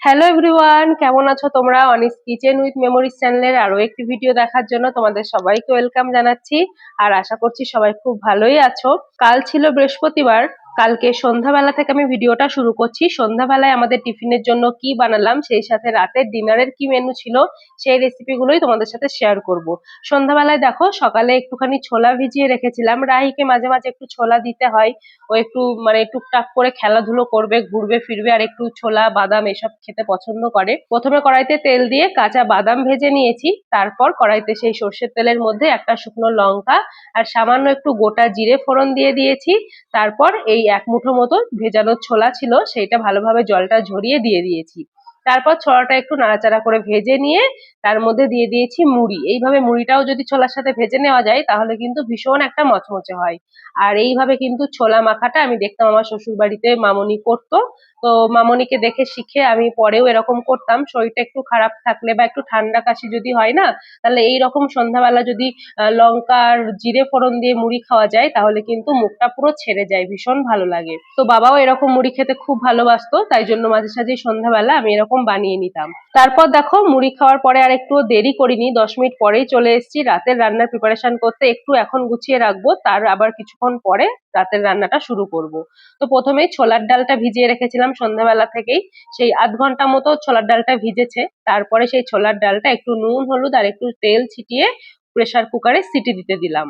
Hello everyone কেমন আছো তোমরা? অনিস কিচেন উইথ মেমোরিজ চ্যানেলের আরও একটি ভিডিও দেখার জন্য তোমাদের সবাইকে ওয়েলকাম জানাচ্ছি। আর আশা করছি সবাই খুব ভালোই আছো। কাল ছিল বৃহস্পতিবার কালকে সন্ধ্যাবেলা থেকে আমি ভিডিওটা শুরু করছি। সন্ধ্যাবেলায় আমাদের টিফিনের জন্য কি বানালাম, সেই সাথে রাতের ডিনারের কি মেনু ছিল, সেই রেসিপিগুলোই তোমাদের সাথে শেয়ার করব। সন্ধ্যাবেলায় দেখো, সকালে একটুখানি ছোলা ভিজিয়ে রেখেছিলাম। রাহিকে মাঝে মাঝে একটু ছোলা দিতে হয়। ও একটু মানে টুকটাক করে খেলাধুলো করবে, ঘুরবে, ফিরবে, আর একটু ছোলা, বাদাম এসব খেতে পছন্দ করে। প্রথমে কড়াইতে তেল দিয়ে কাঁচা বাদাম ভেজে নিয়েছি। তারপর কড়াইতে সেই সর্ষের তেলের মধ্যে একটা শুকনো লঙ্কা আর সামান্য একটু গোটা জিরে ফোড়ন দিয়ে দিয়েছি। তারপর এই এক মুঠো মতো ভেজানো ছোলা ছিল সেইটা ভালোভাবে জলটা ঝরিয়ে দিয়ে দিয়েছি। তারপর ছোলাটা একটু নাড়াচাড়া করে ভেজে নিয়ে তার মধ্যে দিয়ে দিয়েছি মুড়ি। এইভাবে মুড়িটাও যদি ছোলার সাথে ভেজে নেওয়া যায়, তাহলে কিন্তু ভীষণ একটা মচমচে হয়। আর এইভাবে কিন্তু ছোলা মাখাটা আমি দেখতাম আমার শ্বশুর বাড়িতে মামনি করতো। তো মামনিকে দেখে শিখে আমি পরেও এরকম করতাম। শরীরটা একটু খারাপ থাকলে বা একটু ঠান্ডা কাশি যদি হয় না, তাহলে এই রকম সন্ধ্যাবেলা যদি লঙ্কা আর জিরে ফোড়ন দিয়ে মুড়ি খাওয়া যায়, তাহলে কিন্তু মুখটা পুরো ছেড়ে যায়, ভীষণ ভালো লাগে। তো বাবাও এরকম মুড়ি খেতে খুব ভালোবাসতো, তাই জন্য মাঝে সাঝে সন্ধ্যাবেলা আমি এরকম বানিয়ে নিতাম। তারপর দেখো মুড়ি খাওয়ার পরে আর একটু দেরি করিনি, দশ মিনিট পরেই চলে এসেছি, রাতের রান্নার প্রিপারেশন করতে একটু এখন গুছিয়ে রাখব, তার আবার কিছুক্ষণ পরে রাতের রান্নাটা শুরু করব। তো প্রথমেই ছোলার ডালটা ভিজিয়ে রেখেছিলাম সন্ধ্যাবেলা থেকেই, সেই আধ ঘণ্টা মতো ছোলার ডালটা ভিজেছে, তারপরে সেই ছোলার ডালটা একটু নুন, হলুদ আর একটু তেল ছিটিয়ে প্রেসার কুকারে সিটি দিতে দিলাম।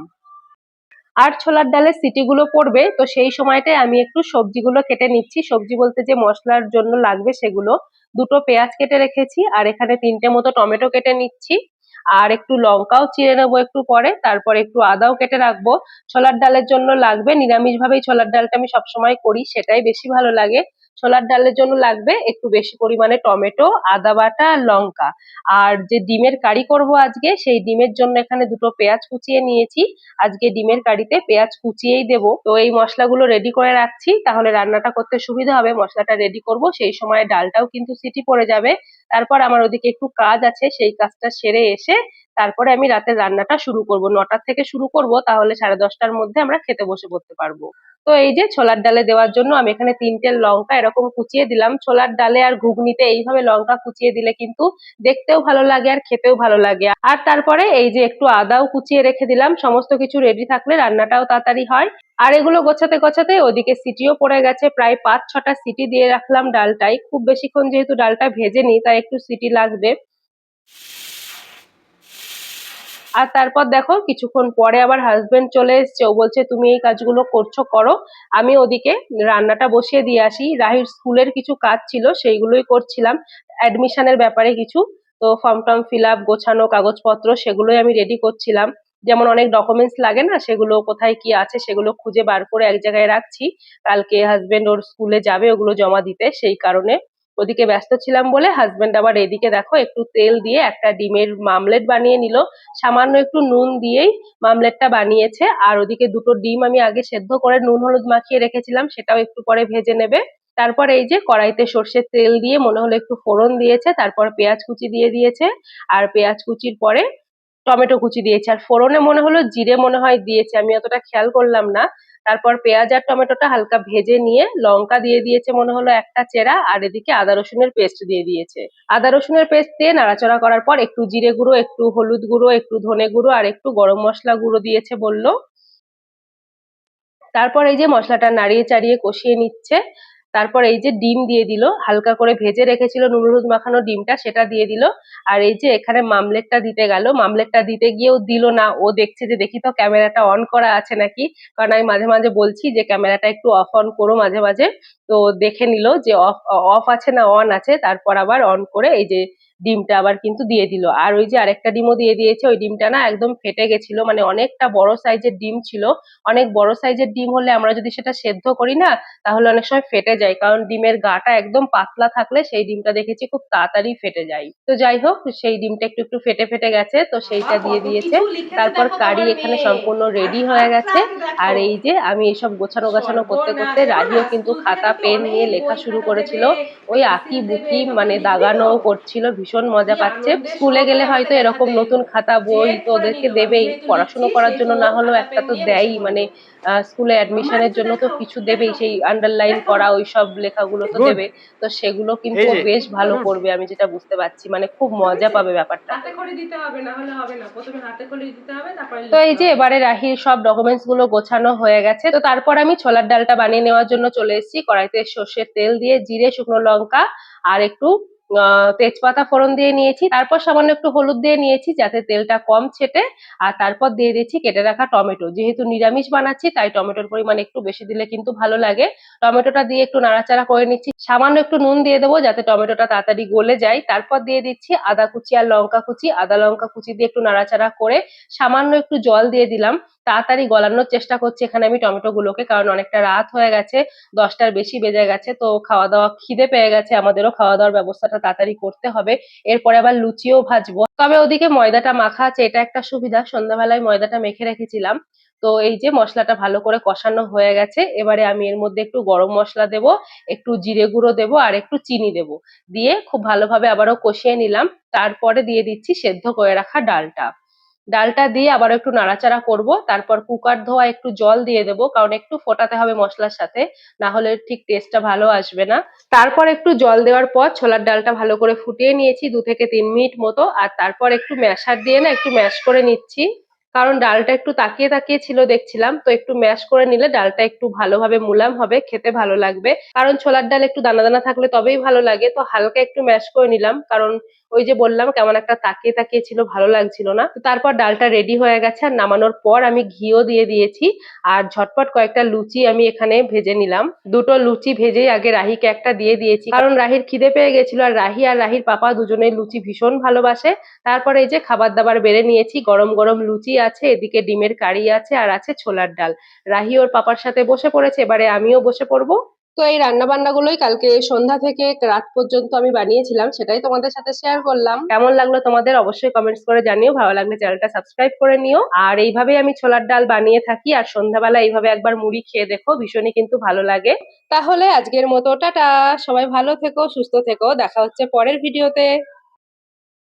আর ছোলার ডালের সিটিগুলো পড়বে, তো সেই সময়টায় আমি একটু সবজিগুলো কেটে নিচ্ছি। সবজি বলতে যে মশলার জন্য লাগবে সেগুলো। দুটো পেঁয়াজ কেটে রেখেছি আর এখানে তিনটে মতো টমেটো কেটে নিচ্ছি। আর একটু লঙ্কাও চিড়ে নেব একটু পরে, তারপর একটু আদাও কেটে রাখব। ছোলার ডালের জন্য লাগবে নিরামিষ ভাবেই ছোলার ডালটা আমি সবসময় করি, সেটাই বেশি ভালো লাগে। ছোলার ডালের জন্য লাগবে একটু বেশি পরিমাণে টমেটো, আদা বাটা আর লঙ্কা। আর যে ডিমের কারি করব আজকে, সেই ডিমের জন্য এখানে দুটো পেঁয়াজ কুচিয়ে নিয়েছি। আজকে ডিমের কারিতে পেঁয়াজ কুচিয়েই দেব। তো এই মশলাগুলো রেডি করে রাখছি। তাহলে রান্নাটা করতে সুবিধা হবে। মশলাটা রেডি করব। সেই সময় ডালটাও কিন্তু সিটি পড়ে যাবে। তারপর আমার ওদিকে একটু কাজ আছে। সেই কাজটা সেরে এসে তারপরে আমি রাতের রান্নাটা শুরু করব। নটার থেকে শুরু করব, তাহলে সাড়ে দশটার মধ্যে আমরা খেতে বসে পড়তে পারব। তো এই যে ছোলার ডালে দেওয়ার জন্য আমি এখানে তিনটে লঙ্কা এরকম কুচিয়ে দিলাম। ছোলার ডালে আর ঘুগনিতে এইভাবে লঙ্কা কুচিয়ে দিলে কিন্তু দেখতেও ভালো লাগে আর খেতেও ভালো লাগে। আর তারপরে এই যে একটু আদাও কুচিয়ে রেখে দিলাম। সমস্ত কিছু রেডি থাকলে রান্নাটাও তাড়াতাড়ি হয়। আর এগুলো গোছাতে গোছাতে ওদিকে সিটিও পড়ে গেছে। প্রায় পাঁচ ছটা সিটি দিয়ে রাখলাম ডালটাই। খুব বেশিক্ষণ যেহেতু ডালটা ভেজে নি তাই একটু সিটি লাগবে। আর তারপর দেখো কিছুক্ষণ পরে আবার হাজবেন্ড চলে এসছে। ও বলছে, তুমি এই কাজগুলো করছ, করো। আমি ওদিকে রান্নাটা বসিয়ে দিয়ে আসি। রাহির স্কুলের কিছু কাজ ছিল, সেইগুলোই করছিলাম। অ্যাডমিশনের ব্যাপারে কিছু। তো ফর্ম টর্ম ফিল আপ গোছানো কাগজপত্র, সেগুলোই আমি রেডি করছিলাম। যেমন অনেক ডকুমেন্টস লাগে না, সেগুলো কোথায় কি আছে, সেগুলো খুঁজে বার করে এক জায়গায় রাখছি। কালকে হাজবেন্ড ওর স্কুলে যাবে, ওগুলো জমা দিতে। সেই কারণে ওদিকে ব্যস্ত ছিলাম বলে হাজবেন্ড আবার এদিকে দেখো একটু তেল দিয়ে একটা ডিমের মামলেট বানিয়ে নিল। সামান্য একটু নুন দিয়েই মামলেটটা বানিয়েছে। আর ওদিকে দুটো ডিম আমি আগে সেদ্ধ করে নুন হলুদ মাখিয়ে রেখেছিলাম, সেটাও একটু পরে ভেজে নেবে। তারপর এই যে কড়াইতে সর্ষের তেল দিয়ে মনে হলো একটু ফোড়ন দিয়েছে, তারপর পেঁয়াজ কুচি দিয়ে দিয়েছে। আর পেঁয়াজ কুচির পরে টমেটো কুচি দিয়েছে। আর ফোড়নে মনে হলো জিরে মনে হয় দিয়েছে, আমি অতটা খেয়াল করলাম না। তারপর পেঁয়াজ আর টমেটোটা হালকা ভেজে নিয়ে লঙ্কা দিয়ে দিয়েছে মনে হলো একটা চেরা, আর এদিকে আদা রসুনের পেস্ট দিয়ে দিয়েছে। আদা রসুনের পেস্ট দিয়ে নাড়াচাড়া করার পর একটু জিরে গুঁড়ো, একটু হলুদ গুঁড়ো, একটু ধনে গুঁড়ো, আর একটু গরম মশলা গুঁড়ো দিয়েছে বলল। তারপর এই যে মশলাটা নাড়িয়ে চাড়িয়ে কষিয়ে নিচ্ছে তারপর এই যে ডিম দিয়ে দিল, হালকা করে ভেজে রেখেছিল নুন হলুদ মাখানো ডিমটা সেটা দিয়ে দিল। আর এই যে এখানে মামলেটটা দিতে গেল, মামলেটটা দিতে গিয়েও দিল না। ও দেখছে যে দেখি তো ক্যামেরাটা অন করা আছে নাকি, কারণ আমি মাঝে মাঝে বলছি যে ক্যামেরাটা একটু অফ অন করো মাঝে মাঝে। তো দেখে নিল যে অফ অফ আছে না অন আছে, তারপর আবার অন করে এই যে ডিমটা আবার কিন্তু দিয়ে দিল। আর ওই যে আরেকটা ডিমও দিয়ে দিয়েছে ওই ডিমটা না একদম ফেটে গেছিল মানে অনেকটা বড় সাইজের ডিম ছিল। অনেক বড় সাইজের ডিম হলে আমরা যদি সেটা সেদ্ধ করি না তাহলে অনেক সময় ফেটে যায়। কারণ ডিমের গাটা একদম পাতলা থাকলে সেই ডিমটা দেখেছি খুব তাড়াতাড়ি ফেটে যায়। তো যাই হোক সেই ডিমটা একটু একটু ফেটে ফেটে গেছে তো সেইটা দিয়ে দিয়েছে। তারপর কারি এখানে সম্পূর্ণ রেডি হয়ে গেছে। আর এই যে আমি এসব গোছানো গাছানো করতে করতে রাহিও কিন্তু খাতা পেন নিয়ে লেখা শুরু করেছিল। ওই আঁকি বুকি মানে দাগানো করছিল ভীষণ মজা পাচ্ছে। স্কুলে গেলে হয়তো এরকম নতুন খাতা বই তো ওদেরকে দেবেই। পড়াশোনা করার জন্য না হলেও একটা তো দেয়ই। মানে আহ, স্কুলে অ্যাডমিশনের জন্য তো কিছু দেবেই। সেই আন্ডারলাইন করা ওই সব লেখাগুলো তো দেবে। তো সেগুলো কিন্তু ও বেশ ভালো করবে আমি যেটা বুঝতে পারছি। মানে খুব মজা পাবে ব্যাপারটা। হাতে করে দিতে হবে না হলে হবে না। প্রথমে হাতে করে দিতে হবে তারপরে তো এই যে এবারে রাহির সব ডকুমেন্টসগুলো গোছানো হয়ে গেছে। তো তারপর আমি ছোলার ডালটা বানিয়ে নেওয়ার জন্য চলে এসেছি। কড়াইতে সর্ষের তেল দিয়ে জিরে শুকনো লঙ্কা আর একটু তেজপাতা ফোড়ন দিয়ে নিয়েছি, তারপর সামান্য একটু হলুদ দিয়ে নিয়েছি যাতে তেলটা কম ছেটে, আর তারপর দিয়ে দিচ্ছি কেটে রাখা টমেটো। যেহেতু নিরামিষ বানাচ্ছি, তাই টমেটোর পরিমাণ একটু বেশি দিলে কিন্তু ভালো লাগে। টমেটোটা দিয়ে একটু নাড়াচাড়া করে নিচ্ছি। সামান্য একটু নুন দিয়ে দেবো যাতে টমেটোটা তাড়াতাড়ি গলে যায়। তারপর দিয়ে দিচ্ছি আদা কুচি আর লঙ্কা কুচি। আদা লঙ্কা কুচি দিয়ে একটু নাড়াচাড়া করে সামান্য একটু জল দিয়ে দিলাম। তাড়াতাড়ি গলানোর চেষ্টা করছি এখানে আমি টমেটো গুলোকে কারণ অনেকটা রাত হয়ে গেছে, দশটার বেশি বেজে গেছে, তো খাওয়া দাওয়া খিদে পেয়ে গেছে, আমাদেরও খাওয়া দাওয়ার ব্যবস্থাটা তাড়াতাড়ি করতে হবে। এরপরে আবার লুচিও ভাজবো। তবে ওদিকে ময়দাটা মাখা আছে, এটা একটা সুবিধা, সন্ধ্যাবেলায় ময়দাটা মেখে রেখেছিলাম। তো এই যে মশলাটা ভালো করে কষানো হয়ে গেছে, এবারে আমি এর মধ্যে একটু গরম মশলা দেব, একটু জিরে গুঁড়ো দেব, আর একটু চিনি দেব। দিয়ে খুব ভালোভাবে আবারও কষিয়ে নিলাম, তারপরে দিয়ে দিচ্ছি সেদ্ধ করে রাখা ডালটা। ডালটা দিয়ে আবার একটু নাড়াচাড়া করব, তারপর কুকার ধোয়া একটু জল দিয়ে দেবো, কারণ একটু ফোটাতে হবে মশলার সাথে, না হলে ঠিক টেস্টটা ভালো আসবে না। তারপর একটু জল দেওয়ার পর ছোলার ডালটা ভালো করে ফুটিয়ে নিয়েছি, দু থেকে তিন মিনিট মতো, আর তারপর একটু ম্যাশার দিয়ে না একটু ম্যাশ করে নিচ্ছি। কারণ ডালটা একটু তাকিয়ে তাকিয়ে ছিল দেখছিলাম, তো একটু ম্যাশ করে নিলে ডালটা একটু ভালোভাবে মুলাম হবে, খেতে ভালো লাগবে। কারণ ছোলার ডাল একটু দানা দানা থাকলে তবেই ভালো লাগে, তো হালকা একটু ম্যাশ করে নিলাম। কারণ ওই যে বললাম, কেমন একটা তাকিয়ে তাকিয়ে ছিল, ভালো লাগছিল না। তো তারপর ডালটা রেডি হয়ে গেছে, আর নামানোর পর আমি ঘিও দিয়ে দিয়েছি, আর ঝটপট কয়েকটা লুচি আমি এখানে ভেজে নিলাম। দুটো লুচি ভেজেই আগে রাহিকে একটা দিয়ে দিয়েছি। কারণ রাহির খিদে পেয়ে গেছিল, আর রাহি আর রাহির পাপা দুজনেই লুচি ভীষণ ভালোবাসে। তারপরে এই যে খাবার দাবার বেড়ে নিয়েছি, গরম গরম লুচি আছে, এদিকে ডিমের কারি আছে আর আছে ছোলার ডাল। রাহি ওর পাপার সাথে বসে পড়েছে, এবারে আমিও বসে পড়ব। তো এই রান্না বান্নাগুলোই কালকে সন্ধ্যা থেকে রাত পর্যন্ত আমি বানিয়েছিলাম, সেটাই তোমাদের সাথে শেয়ার করলাম। কেমন লাগল তোমাদের অবশ্যই কমেন্টস করে জানিও, ভালো লাগলে চ্যানেলটা সাবস্ক্রাইব করে নিও। আর এইভাবেই আমি ছোলার ডাল বানিয়ে থাকি, আর সন্ধ্যাবেলা এইভাবে একবার মুড়ি খেয়ে দেখো, ভীষণই কিন্তু ভালো লাগে। তাহলে আজকের মতো, টাটা! সবাই ভালো থেকো, সুস্থ থেকো, দেখা হচ্ছে পরের ভিডিওতে